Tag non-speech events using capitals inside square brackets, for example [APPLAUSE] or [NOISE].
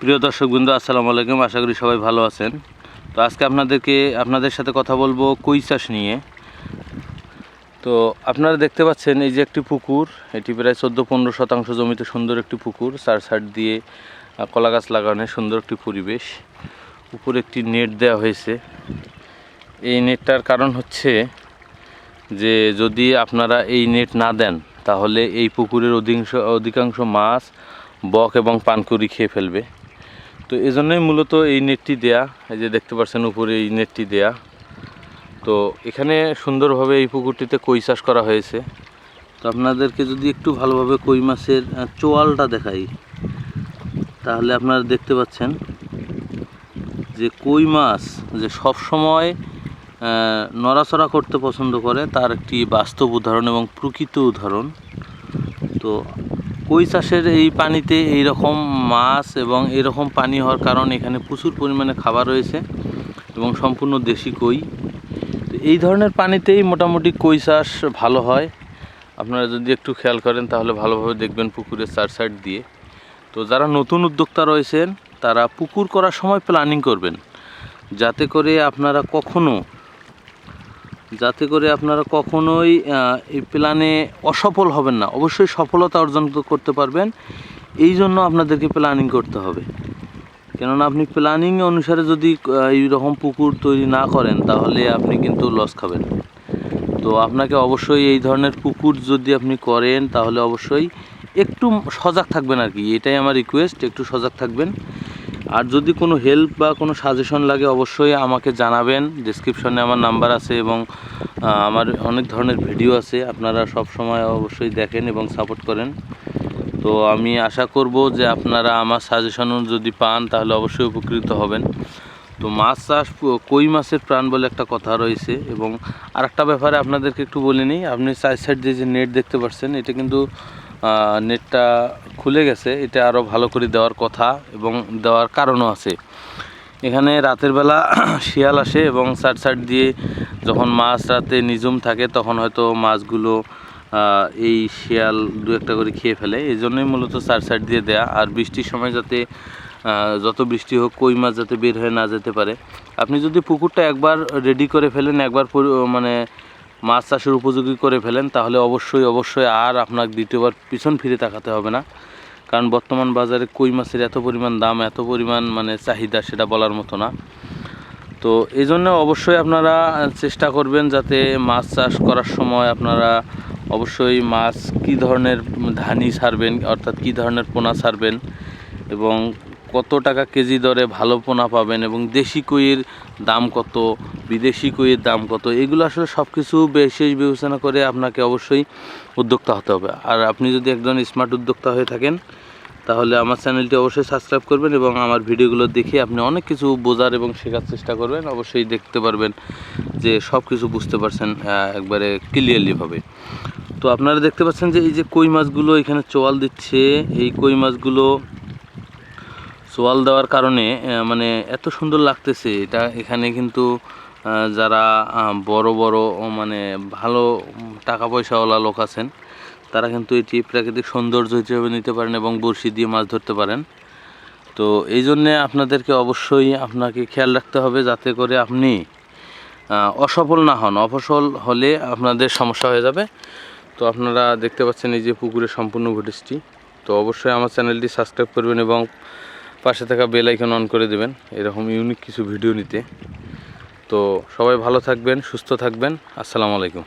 প্রিয় দর্শকবৃন্দ আসসালামু আলাইকুম। আশা করি সবাই ভালো আছেন। তো আজকে আপনাদেরকে, আপনাদের সাথে কথা বলব কই চাষ নিয়ে। তো আপনারা দেখতে পাচ্ছেন, এই যে একটি পুকুর, এটি প্রায় চোদ্দ পনেরো শতাংশ জমিতে সুন্দর একটি পুকুর। চার সাইড দিয়ে কলা গাছ লাগানো সুন্দর একটি পরিবেশ। উপরে একটি নেট দেওয়া হয়েছে। এই নেটটার কারণ হচ্ছে যে, যদি আপনারা এই নেট না দেন, তাহলে এই পুকুরের অধিকাংশ অধিকাংশ মাছ বক এবং পানকুড়ি খেয়ে ফেলবে। তো এই জন্যই মূলত এই নেটটি দেয়া, এই যে দেখতে পাচ্ছেন উপরে এই নেটটি দেয়া। তো এখানে সুন্দরভাবে এই পুকুরটিতে কই চাষ করা হয়েছে। তো আপনাদেরকে যদি একটু ভালোভাবে কই মাছের চোয়ালটা দেখাই, তাহলে আপনারা দেখতে পাচ্ছেন যে কই মাছ যে সব সময় নড়াচড়া করতে পছন্দ করে, তার একটি বাস্তব উদাহরণ এবং প্রকৃত উদাহরণ। তো কই চাষের এই পানিতে এই রকম মাছ এবং এরকম পানি হওয়ার কারণ এখানে প্রচুর পরিমাণে খাবার রয়েছে এবং সম্পূর্ণ দেশি কই। তো এই ধরনের পানিতেই মোটামুটি কই চাষ ভালো হয়। আপনারা যদি একটু খেয়াল করেন তাহলে ভালোভাবে দেখবেন পুকুরের চার সাইড দিয়ে। তো যারা নতুন উদ্যোক্তা রয়েছেন, তারা পুকুর করার সময় প্ল্যানিং করবেন। যাতে করে আপনারা কখনো যাতে করে আপনারা কখনোই এই প্ল্যানে অসফল হবেন না। অবশ্যই সফলতা অর্জন করতে পারবেন। এই জন্য আপনাদেরকে প্ল্যানিং করতে হবে। কেননা আপনি প্ল্যানিং অনুসারে যদি আহ, এই রকম পুকুর তৈরি না করেন তাহলে আপনি কিন্তু লস খাবেন। তো আপনাকে অবশ্যই এই ধরনের পুকুর যদি আপনি করেন তাহলে অবশ্যই একটু সজাগ থাকবেন আর কি। এটাই আমার রিকোয়েস্ট একটু সজাগ থাকবেন। আর যদি কোনো হেল্প বা কোনো সাজেশন লাগে, অবশ্যই আমাকে জানাবেন। ডিসক্রিপশনে আমার নাম্বার আছে এবং আমার অনেক ধরনের ভিডিও আছে। আপনারা সব সময় অবশ্যই দেখেন এবং সাপোর্ট করেন। তো আমি আশা করব যে আপনারা আমার সাজেশন যদি পান, তাহলে অবশ্যই উপকৃত হবেন। তো মাছ চাষ, কই মাছের প্রাণ বলে একটা কথা রয়েছে এবং আরেকটা ব্যাপারে আপনাদেরকে একটু বলে নিই। আপনি চার সাইড দিয়ে যে নেট দেখতে পাচ্ছেন, এটা কিন্তু নেটটা খুলে গেছে, এটা আরও ভালো করে দেওয়ার কথা এবং দেওয়ার কারণও আছে। এখানে রাতের বেলা [CLEARS THROAT] শিয়াল আসে এবং সাইড সাইড দিয়ে যখন মাছ রাতে নিজুম থাকে, তখন হয়তো মাছগুলো এই শিয়াল দু একটা করে খেয়ে ফেলে। এই জন্যই মূলত চার সাইড দিয়ে দেয়া। আর বৃষ্টির সময় যাতে যত বৃষ্টি হোক, কই মাছ যাতে বের হয়ে না যেতে পারে। আপনি যদি পুকুরটা একবার রেডি করে ফেলেন, একবার মানে মাছ চাষের উপযোগী করে ফেলেন, তাহলে অবশ্যই অবশ্যই আর আপনার দ্বিতীয়বার পিছন ফিরে তাকাতে হবে না। কারণ বর্তমান বাজারে কই মাছের এত পরিমাণ দাম, এত পরিমাণ মানে চাহিদা সেটা বলার মতো না। তো এই জন্য অবশ্যই আপনারা চেষ্টা করবেন যাতে মাছ চাষ করার সময় আপনারা অবশ্যই মাছ কী ধরনের ধানি ছাড়বেন, অর্থাৎ কী ধরনের পোনা ছাড়বেন এবং কত টাকা কেজি দরে ভালো পোনা পাবেন এবং দেশি কইয়ের দাম কত, বিদেশি কইয়ের দাম কত, এগুলো আসলে সব কিছু বিশেষ বিবেচনা করে আপনাকে অবশ্যই উদ্যোক্তা হতে হবে। আর আপনি যদি একজন স্মার্ট উদ্যোক্তা হয়ে থাকেন, তাহলে আমার চ্যানেলটি অবশ্যই সাবস্ক্রাইব করবেন এবং আমার ভিডিওগুলো দেখে আপনি অনেক কিছু বোঝার এবং শেখার চেষ্টা করবেন। অবশ্যই দেখতে পারবেন যে সব কিছু বুঝতে পারছেন একবারে ক্লিয়ারলিভাবে তো আপনারা দেখতে পাচ্ছেন যে এই যে কই মাছগুলো এখানে চোয়াল দিচ্ছে, এই কই মাছগুলো চোয়াল দেওয়ার কারণে মানে এত সুন্দর লাগতেছে এটা। এখানে কিন্তু যারা বড় বড় মানে ভালো টাকা পয়সাওয়ালা লোক আছেন, তারা কিন্তু এটি প্রাকৃতিক সৌন্দর্য হিসেবে নিতে পারেন এবং বড়শি দিয়ে মাছ ধরতে পারেন। তো এই জন্যে আপনাদেরকে অবশ্যই আপনাকে খেয়াল রাখতে হবে যাতে করে আপনি অসফল না হন। অফসল হলে আপনাদের সমস্যা হয়ে যাবে। তো আপনারা দেখতে পাচ্ছেন এই যে পুকুরের সম্পূর্ণ ফুটেজটি তো অবশ্যই আমার চ্যানেলটি সাবস্ক্রাইব করবেন এবং পাশে থাকা বেল আইকন অন করে দেবেন। এরকম ইউনিক কিছু ভিডিও নিতে। তো সবাই ভালো থাকবেন, সুস্থ থাকবেন। আসসালামু আলাইকুম।